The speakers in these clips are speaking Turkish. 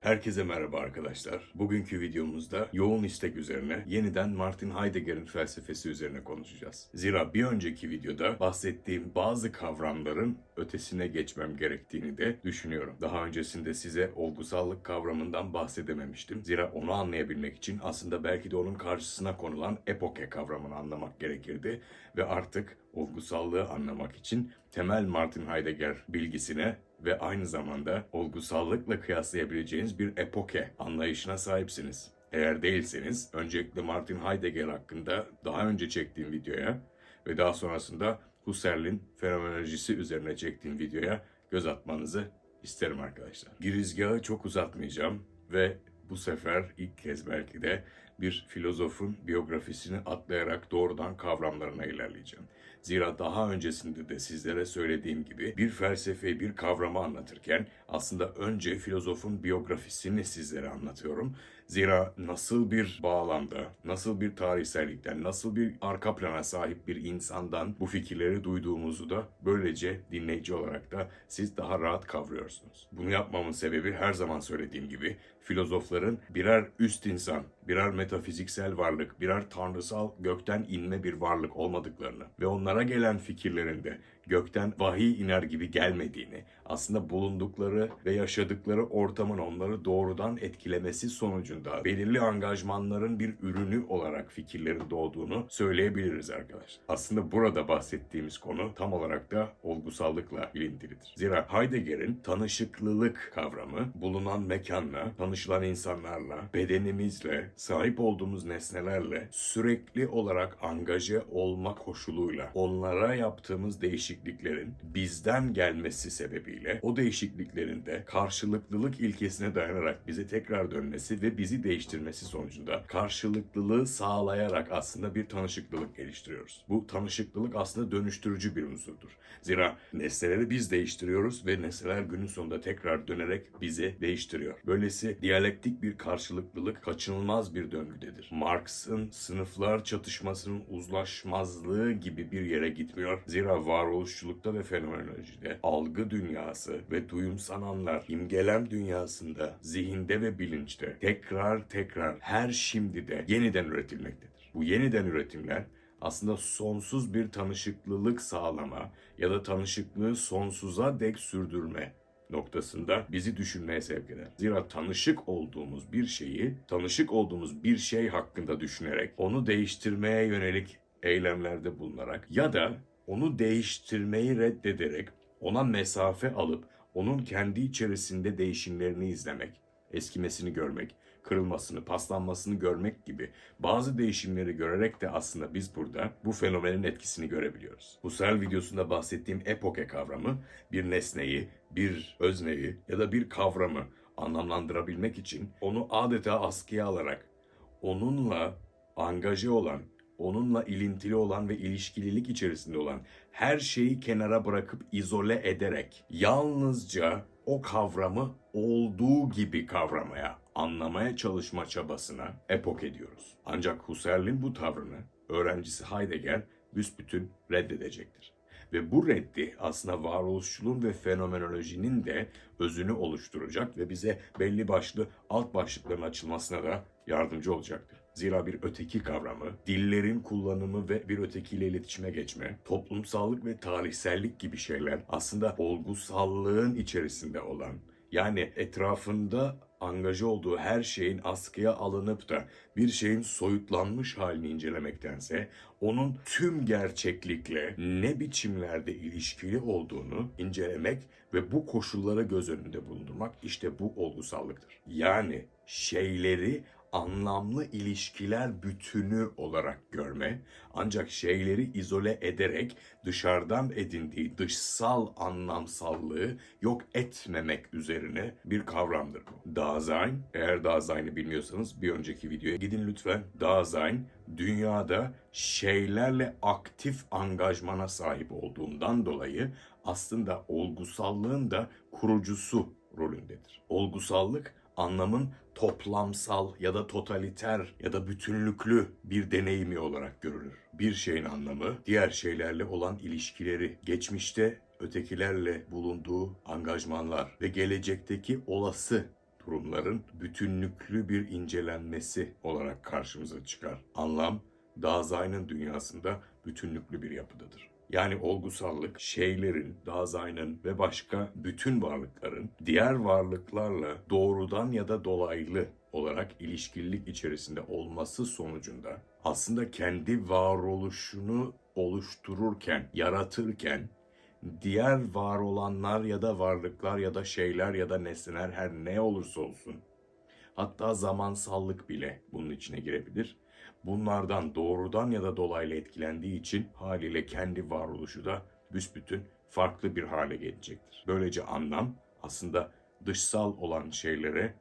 Herkese merhaba arkadaşlar. Bugünkü videomuzda yoğun istek üzerine yeniden Martin Heidegger'in felsefesi üzerine konuşacağız. Zira bir önceki videoda bahsettiğim bazı kavramların ötesine geçmem gerektiğini de düşünüyorum. Daha öncesinde size olgusallık kavramından bahsedememiştim. Zira onu anlayabilmek için aslında belki de onun karşısına konulan epoke kavramını anlamak gerekirdi ve artık olgusallığı anlamak için temel Martin Heidegger bilgisine ve aynı zamanda olgusallıkla kıyaslayabileceğiniz bir epoke anlayışına sahipsiniz. Eğer değilseniz öncelikle Martin Heidegger hakkında daha önce çektiğim videoya ve daha sonrasında Husserl'in fenomenolojisi üzerine çektiğim videoya göz atmanızı isterim arkadaşlar. Girizgahı çok uzatmayacağım ve bu sefer ilk kez belki de bir filozofun biyografisini atlayarak doğrudan kavramlarına ilerleyeceğim. Zira daha öncesinde de sizlere söylediğim gibi bir felsefeyi, bir kavramı anlatırken aslında önce filozofun biyografisini sizlere anlatıyorum. Zira nasıl bir bağlamda, nasıl bir tarihsellikten, nasıl bir arka plana sahip bir insandan bu fikirleri duyduğumuzu da böylece dinleyici olarak da siz daha rahat kavruyorsunuz. Bunu yapmamın sebebi her zaman söylediğim gibi filozofların birer üst insan, birer metafiziksel varlık, birer tanrısal gökten inme bir varlık olmadıklarını ve onlara gelen fikirlerinde gökten vahiy iner gibi gelmediğini, aslında bulundukları ve yaşadıkları ortamın onları doğrudan etkilemesi sonucunda belirli angajmanların bir ürünü olarak fikirlerin doğduğunu söyleyebiliriz arkadaşlar. Aslında burada bahsettiğimiz konu tam olarak da olgusallıkla ilintilidir. Zira Heidegger'in tanışıklılık kavramı bulunan mekanla, tanışılan insanlarla, bedenimizle, sahip olduğumuz nesnelerle sürekli olarak angaje olma koşuluyla onlara yaptığımız değişikliklerin bizden gelmesi sebebiyle o değişikliklerin de karşılıklılık ilkesine dayanarak bize tekrar dönmesi ve bizi değiştirmesi sonucunda karşılıklılığı sağlayarak aslında bir tanışıklılık geliştiriyoruz. Bu tanışıklılık aslında dönüştürücü bir unsurdur. Zira nesneleri biz değiştiriyoruz ve nesneler günün sonunda tekrar dönerek bizi değiştiriyor. Böylesi diyalektik bir karşılıklılık kaçınılmaz bir döngüdedir. Marx'ın sınıflar çatışmasının uzlaşmazlığı gibi bir yere gitmiyor. Zira varoluşçulukta ve fenomenolojide algı dünyası ve duyum sananlar imgelem dünyasında, zihinde ve bilinçte tekrar tekrar her şimdide yeniden üretilmektedir. Bu yeniden üretimler aslında sonsuz bir tanışıklılık sağlama ya da tanışıklığı sonsuza dek sürdürme noktasında bizi düşünmeye sevk eder. Zira tanışık olduğumuz bir şeyi, tanışık olduğumuz bir şey hakkında düşünerek, onu değiştirmeye yönelik eylemlerde bulunarak ya da onu değiştirmeyi reddederek ona mesafe alıp onun kendi içerisinde değişimlerini izlemek, eskimesini görmek, kırılmasını, paslanmasını görmek gibi bazı değişimleri görerek de aslında biz burada bu fenomenin etkisini görebiliyoruz. Husserl videosunda bahsettiğim epoke kavramı bir nesneyi, bir özneyi ya da bir kavramı anlamlandırabilmek için onu adeta askıya alarak onunla angaje olan, onunla ilintili olan ve ilişkililik içerisinde olan her şeyi kenara bırakıp izole ederek yalnızca o kavramı olduğu gibi kavramaya, anlamaya çalışma çabasına epok ediyoruz. Ancak Husserl'in bu tavrını öğrencisi Heidegger büsbütün reddedecektir. Ve bu reddi aslında varoluşçuluğun ve fenomenolojinin de özünü oluşturacak ve bize belli başlı alt başlıkların açılmasına da yardımcı olacaktır. Zira bir öteki kavramı, dillerin kullanımı ve bir ötekiyle iletişime geçme, toplumsallık ve tarihsellik gibi şeyler aslında olgusallığın içerisinde olan, yani etrafında angaja olduğu her şeyin askıya alınıp da bir şeyin soyutlanmış halini incelemektense onun tüm gerçeklikle ne biçimlerde ilişkili olduğunu incelemek ve bu koşullara göz önünde bulundurmak işte bu olgusallıktır. Yani şeyleri anlamlı ilişkiler bütünü olarak görme, ancak şeyleri izole ederek dışarıdan edindiği dışsal anlamsallığı yok etmemek üzerine bir kavramdır bu. Dasein, eğer Dasein'i bilmiyorsanız bir önceki videoya gidin lütfen. Dasein, dünyada şeylerle aktif angajmana sahip olduğundan dolayı aslında olgusallığın da kurucusu rolündedir. Olgusallık anlamın toplamsal ya da totaliter ya da bütünlüklü bir deneyimi olarak görülür. Bir şeyin anlamı diğer şeylerle olan ilişkileri, geçmişte ötekilerle bulunduğu angajmanlar ve gelecekteki olası kurumların bütünlüklü bir incelenmesi olarak karşımıza çıkar. Anlam, Daseyn'in dünyasında bütünlüklü bir yapıdadır. Yani olgusallık, şeylerin, Daseyn'in ve başka bütün varlıkların diğer varlıklarla doğrudan ya da dolaylı olarak ilişkililik içerisinde olması sonucunda aslında kendi varoluşunu oluştururken, yaratırken diğer var olanlar ya da varlıklar ya da şeyler ya da nesneler her ne olursa olsun hatta zamansallık bile bunun içine girebilir. Bunlardan doğrudan ya da dolaylı etkilendiği için haliyle kendi varoluşu da büsbütün farklı bir hale gelecektir. Böylece anlam aslında dışsal olan şeylere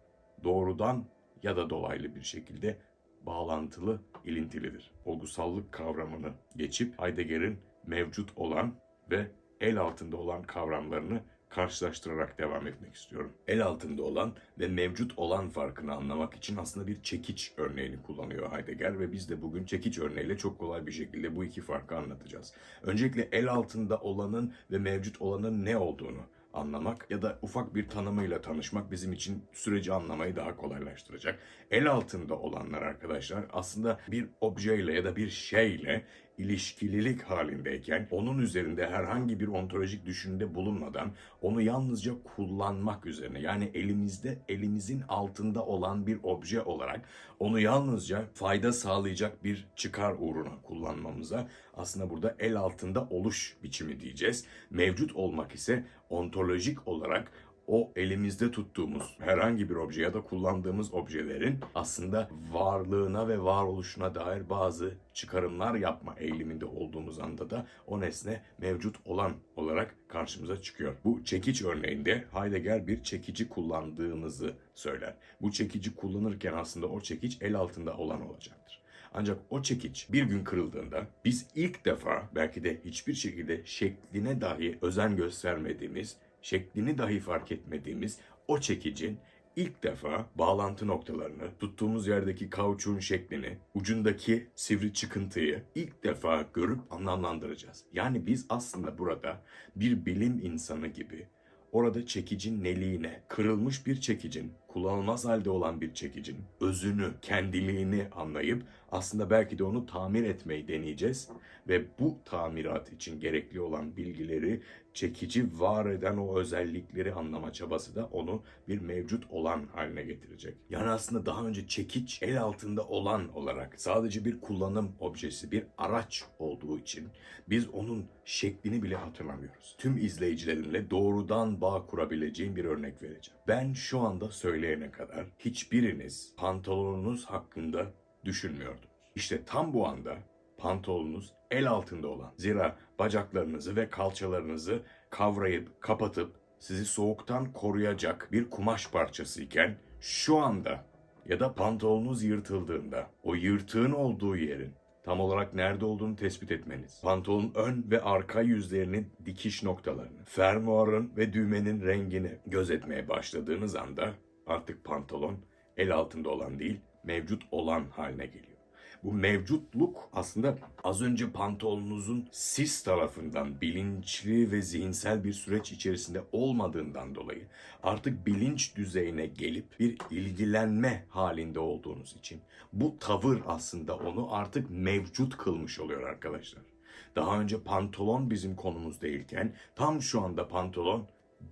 doğrudan ya da dolaylı bir şekilde bağlantılı, ilintilidir. Olgusallık kavramını geçip Heidegger'in mevcut olan ve el altında olan kavramlarını karşılaştırarak devam etmek istiyorum. El altında olan ve mevcut olan farkını anlamak için aslında bir çekiç örneğini kullanıyor Heidegger ve biz de bugün çekiç örneğiyle çok kolay bir şekilde bu iki farkı anlatacağız. Öncelikle el altında olanın ve mevcut olanın ne olduğunu anlamak ya da ufak bir tanımıyla tanışmak bizim için süreci anlamayı daha kolaylaştıracak. El altında olanlar arkadaşlar aslında bir objeyle ya da bir şeyle ilişkililik halindeyken onun üzerinde herhangi bir ontolojik düşünde bulunmadan onu yalnızca kullanmak üzerine yani elimizde elimizin altında olan bir obje olarak onu yalnızca fayda sağlayacak bir çıkar uğruna kullanmamıza aslında burada el altında oluş biçimi diyeceğiz. Mevcut olmak ise ontolojik olarak o elimizde tuttuğumuz herhangi bir obje ya da kullandığımız objelerin aslında varlığına ve varoluşuna dair bazı çıkarımlar yapma eğiliminde olduğumuz anda da o nesne mevcut olan olarak karşımıza çıkıyor. Bu çekiç örneğinde Heidegger bir çekici kullandığımızı söyler. Bu çekici kullanırken aslında o çekiç el altında olan olacaktır. Ancak o çekiç bir gün kırıldığında biz ilk defa belki de hiçbir şekilde şekline dahi özen göstermediğimiz şeklini dahi fark etmediğimiz o çekicin ilk defa bağlantı noktalarını, tuttuğumuz yerdeki kauçuğun şeklini, ucundaki sivri çıkıntıyı ilk defa görüp anlamlandıracağız. Yani biz aslında burada bir bilim insanı gibi orada çekicin neliğine, kırılmış bir çekicin, kullanılmaz halde olan bir çekicin özünü, kendiliğini anlayıp aslında belki de onu tamir etmeyi deneyeceğiz ve bu tamirat için gerekli olan bilgileri çekici var eden o özellikleri anlama çabası da onu bir mevcut olan haline getirecek. Yani aslında daha önce çekiç el altında olan olarak sadece bir kullanım objesi, bir araç olduğu için biz onun şeklini bile hatırlamıyoruz. Tüm izleyicilerimle doğrudan bağ kurabileceğim bir örnek vereceğim. Ben şu anda söyleyene kadar hiçbiriniz pantolonunuz hakkında düşünmüyordunuz. İşte tam bu anda pantolonunuz el altında olan. Zira bacaklarınızı ve kalçalarınızı kavrayıp kapatıp sizi soğuktan koruyacak bir kumaş parçası iken şu anda ya da pantolonunuz yırtıldığında o yırtığın olduğu yerin tam olarak nerede olduğunu tespit etmeniz, pantolonun ön ve arka yüzlerinin dikiş noktalarını, fermuarın ve düğmenin rengini gözetmeye başladığınız anda artık pantolon el altında olan değil, mevcut olan haline geliyor. Bu mevcutluk aslında az önce pantolonunuzun siz tarafından bilinçli ve zihinsel bir süreç içerisinde olmadığından dolayı artık bilinç düzeyine gelip bir ilgilenme halinde olduğunuz için bu tavır aslında onu artık mevcut kılmış oluyor arkadaşlar. Daha önce pantolon bizim konumuz değilken tam şu anda pantolon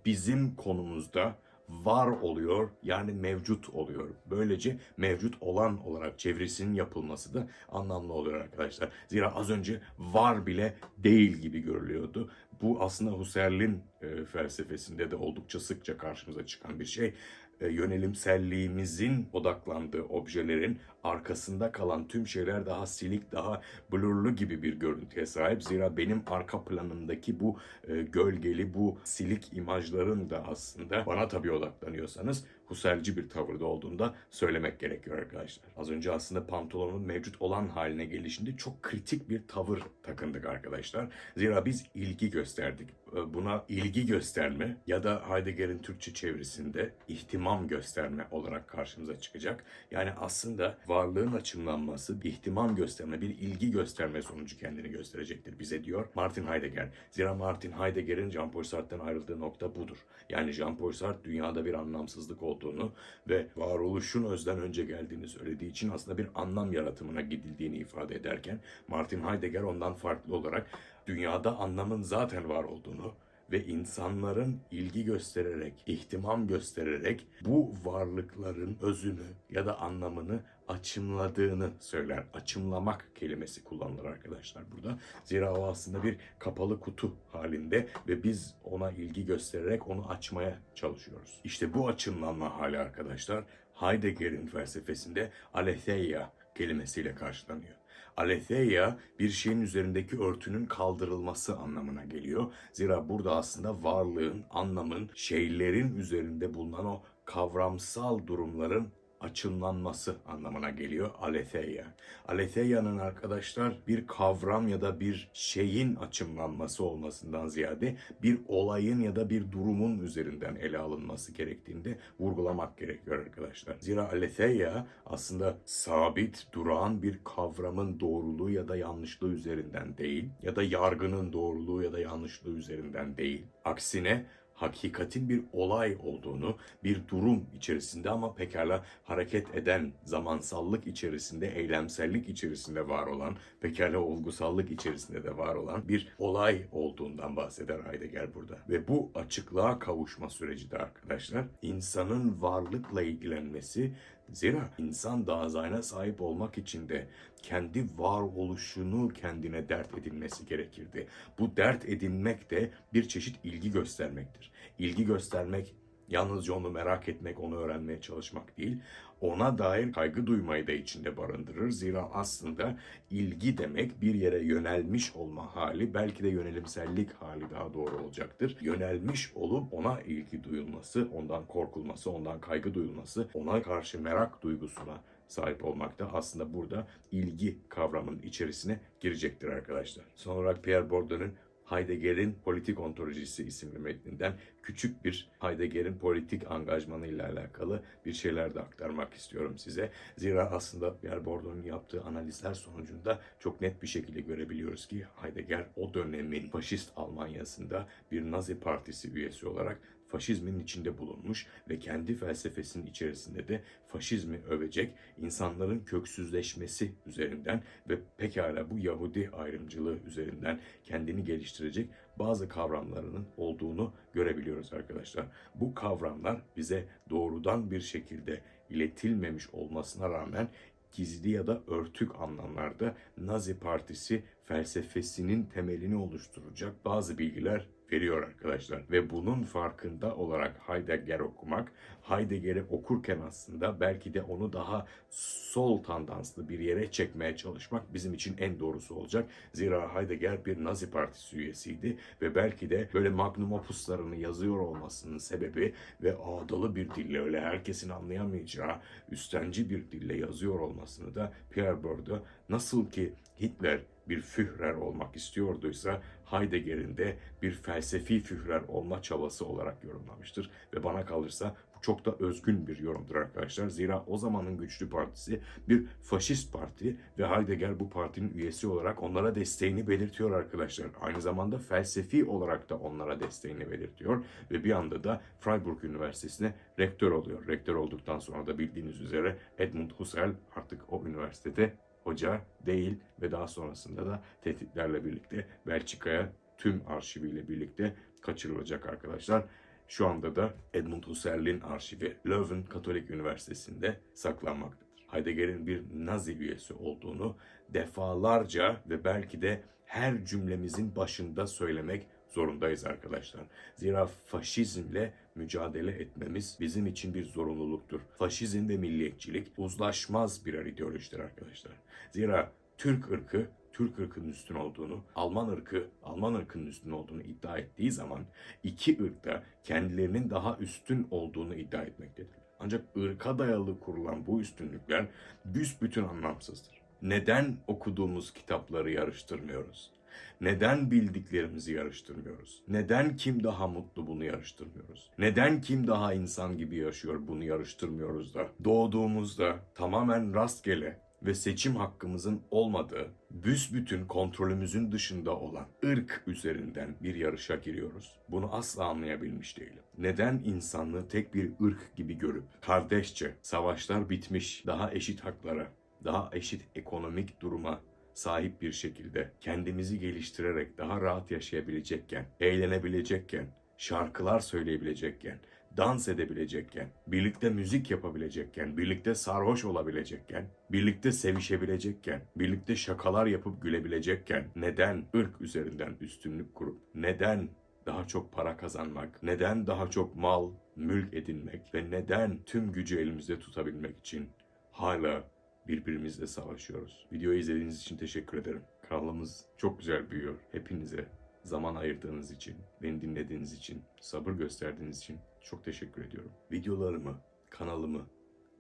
bizim konumuzda var oluyor yani mevcut oluyor. Böylece mevcut olan olarak çevresinin yapılması da anlamlı oluyor arkadaşlar. Zira az önce var bile değil gibi görülüyordu. Bu aslında Husserl'in e, felsefesinde de oldukça sıkça karşımıza çıkan bir şey. E, yönelimselliğimizin odaklandığı objelerin arkasında kalan tüm şeyler daha silik, daha blurlu gibi bir görüntüye sahip. Zira benim arka planımdaki bu e, gölgeli, bu silik imajların da aslında bana tabii odaklanıyorsanız Husserlci bir tavırda olduğunda söylemek gerekiyor arkadaşlar. Az önce aslında pantolonun mevcut olan haline gelişinde çok kritik bir tavır takındık arkadaşlar. Zira biz ilgi gösterdik. E, Buna ilgi gösterme ya da Heidegger'in Türkçe çevirisinde ihtimam gösterme olarak karşımıza çıkacak. Yani aslında varlığın açımlanması, bir ihtimam gösterme, bir ilgi gösterme sonucu kendini gösterecektir bize diyor Martin Heidegger. Zira Martin Heidegger'in Jean-Paul Sartre'dan ayrıldığı nokta budur. Yani Jean-Paul Sartre dünyada bir anlamsızlık olduğunu ve varoluşun özden önce geldiğini söylediği için aslında bir anlam yaratımına gidildiğini ifade ederken Martin Heidegger ondan farklı olarak dünyada anlamın zaten var olduğunu ve insanların ilgi göstererek, ihtimam göstererek bu varlıkların özünü ya da anlamını açımladığını söyler. Açımlamak kelimesi kullanılır arkadaşlar burada. Zira o aslında bir kapalı kutu halinde ve biz ona ilgi göstererek onu açmaya çalışıyoruz. İşte bu açımlanma hali arkadaşlar Heidegger'in felsefesinde aletheia kelimesiyle karşılanıyor. Aletheia bir şeyin üzerindeki örtünün kaldırılması anlamına geliyor. Zira burada aslında varlığın, anlamın, şeylerin üzerinde bulunan o kavramsal durumların açımlanması anlamına geliyor aletheia. Aletheia'nın arkadaşlar bir kavram ya da bir şeyin açımlanması olmasından ziyade bir olayın ya da bir durumun üzerinden ele alınması gerektiğinde vurgulamak gerekiyor arkadaşlar. Zira aletheia aslında sabit, durağan bir kavramın doğruluğu ya da yanlışlığı üzerinden değil ya da yargının doğruluğu ya da yanlışlığı üzerinden değil. Aksine hakikatin bir olay olduğunu, bir durum içerisinde ama pekala hareket eden, zamansallık içerisinde, eylemsellik içerisinde var olan, pekala olgusallık içerisinde de var olan bir olay olduğundan bahseder Heidegger burada. Ve bu açıklığa kavuşma süreci de arkadaşlar, insanın varlıkla ilgilenmesi, Zira insan dazayına sahip olmak için de kendi varoluşunu kendine dert edinmesi gerekirdi. Bu dert edinmek de bir çeşit ilgi göstermektir. İlgi göstermek yalnızca onu merak etmek, onu öğrenmeye çalışmak değil, ona dair kaygı duymayı da içinde barındırır. Zira aslında ilgi demek bir yere yönelmiş olma hali, belki de yönelimsellik hali daha doğru olacaktır. Yönelmiş olup ona ilgi duyulması, ondan korkulması, ondan kaygı duyulması, ona karşı merak duygusuna sahip olmak da aslında burada ilgi kavramının içerisine girecektir arkadaşlar. Son olarak Pierre Bourdieu'nun Heidegger'in Politik Ontolojisi isimli metninden küçük bir Heidegger'in politik angajmanı alakalı bir şeyler de aktarmak istiyorum size. Zira aslında Pierre Bourdieu'nun yaptığı analizler sonucunda çok net bir şekilde görebiliyoruz ki Heidegger o dönemin faşist Almanya'sında bir Nazi Partisi üyesi olarak faşizmin içinde bulunmuş ve kendi felsefesinin içerisinde de faşizmi övecek, insanların köksüzleşmesi üzerinden ve pekala bu Yahudi ayrımcılığı üzerinden kendini geliştirecek bazı kavramlarının olduğunu görebiliyoruz arkadaşlar. Bu kavramlar bize doğrudan bir şekilde iletilmemiş olmasına rağmen gizli ya da örtük anlamlarda Nazi Partisi felsefesinin temelini oluşturacak bazı bilgiler veriyor arkadaşlar. Ve bunun farkında olarak Heidegger okumak, Heidegger'i okurken aslında belki de onu daha sol tandanslı bir yere çekmeye çalışmak bizim için en doğrusu olacak. Zira Heidegger bir Nazi Partisi üyesiydi ve belki de böyle magnum opuslarını yazıyor olmasının sebebi ve ağdalı bir dille öyle herkesin anlayamayacağı üstenci bir dille yazıyor olmasını da Pierre Bourdieu nasıl ki Hitler bir Führer olmak istiyorduysa Heidegger'in de bir felsefi Führer olma çabası olarak yorumlamıştır. Ve bana kalırsa bu çok da özgün bir yorumdur arkadaşlar. Zira o zamanın güçlü partisi bir faşist parti ve Heidegger bu partinin üyesi olarak onlara desteğini belirtiyor arkadaşlar. Aynı zamanda felsefi olarak da onlara desteğini belirtiyor ve bir anda da Freiburg Üniversitesi'ne rektör oluyor. Rektör olduktan sonra da bildiğiniz üzere Edmund Husserl artık o üniversitede hoca değil ve daha sonrasında da tehditlerle birlikte Belçika'ya tüm arşiviyle birlikte kaçırılacak arkadaşlar. Şu anda da Edmund Husserl'in arşivi Leuven Katolik Üniversitesi'nde saklanmaktadır. Heidegger'in bir Nazi üyesi olduğunu defalarca ve belki de her cümlemizin başında söylemek zorundayız arkadaşlar. Zira faşizmle mücadele etmemiz bizim için bir zorunluluktur. Faşizm ve milliyetçilik uzlaşmaz birer ideolojidir arkadaşlar. Zira Türk ırkı Türk ırkının üstün olduğunu, Alman ırkı Alman ırkının üstün olduğunu iddia ettiği zaman iki ırk da kendilerinin daha üstün olduğunu iddia etmektedir. Ancak ırka dayalı kurulan bu üstünlükler büsbütün anlamsızdır. Neden okuduğumuz kitapları yarıştırmıyoruz? Neden bildiklerimizi yarıştırmıyoruz? Neden kim daha mutlu bunu yarıştırmıyoruz? Neden kim daha insan gibi yaşıyor bunu yarıştırmıyoruz da? Doğduğumuzda tamamen rastgele ve seçim hakkımızın olmadığı, büsbütün kontrolümüzün dışında olan ırk üzerinden bir yarışa giriyoruz. Bunu asla anlayabilmiş değilim. Neden insanlığı tek bir ırk gibi görüp kardeşçe savaşlar bitmiş, daha eşit haklara, daha eşit ekonomik duruma sahip bir şekilde kendimizi geliştirerek daha rahat yaşayabilecekken, eğlenebilecekken, şarkılar söyleyebilecekken, dans edebilecekken, birlikte müzik yapabilecekken, birlikte sarhoş olabilecekken, birlikte sevişebilecekken, birlikte şakalar yapıp gülebilecekken neden ırk üzerinden üstünlük kurup, neden daha çok para kazanmak, neden daha çok mal, mülk edinmek ve neden tüm gücü elimizde tutabilmek için hala birbirimizle savaşıyoruz. Videoyu izlediğiniz için teşekkür ederim. Kanalımız çok güzel büyüyor. Hepinize zaman ayırdığınız için, beni dinlediğiniz için, sabır gösterdiğiniz için çok teşekkür ediyorum. Videolarımı, kanalımı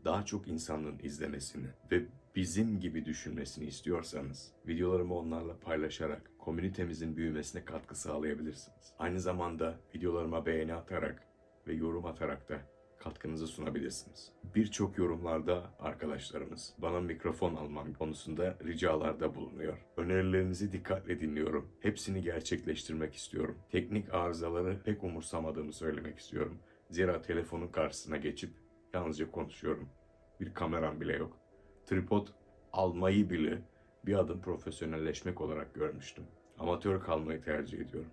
daha çok insanların izlemesini ve bizim gibi düşünmesini istiyorsanız videolarımı onlarla paylaşarak komünitemizin büyümesine katkı sağlayabilirsiniz. Aynı zamanda videolarıma beğeni atarak ve yorum atarak da katkınızı sunabilirsiniz. Birçok yorumlarda arkadaşlarımız bana mikrofon almam konusunda ricalarda bulunuyor. Önerilerinizi dikkatle dinliyorum. Hepsini gerçekleştirmek istiyorum. Teknik arızaları pek umursamadığımı söylemek istiyorum. Zira telefonun karşısına geçip yalnızca konuşuyorum. Bir kameram bile yok. Tripod almayı bile bir adım profesyonelleşmek olarak görmüştüm. Amatör kalmayı tercih ediyorum.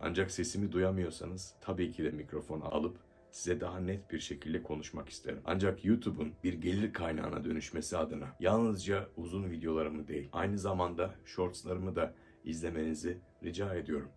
Ancak sesimi duyamıyorsanız tabii ki de mikrofon alıp size daha net bir şekilde konuşmak isterim. Ancak YouTube'un bir gelir kaynağına dönüşmesi adına yalnızca uzun videolarımı değil, aynı zamanda shortslarımı da izlemenizi rica ediyorum.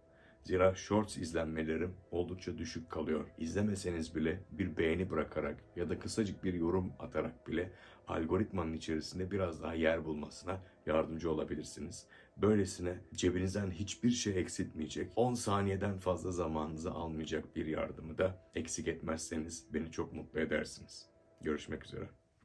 Zira shorts izlenmelerim oldukça düşük kalıyor. İzlemeseniz bile bir beğeni bırakarak ya da kısacık bir yorum atarak bile algoritmanın içerisinde biraz daha yer bulmasına yardımcı olabilirsiniz. Böylesine cebinizden hiçbir şey eksiltmeyecek, 10 saniyeden fazla zamanınızı almayacak bir yardımı da eksik etmezseniz beni çok mutlu edersiniz. Görüşmek üzere.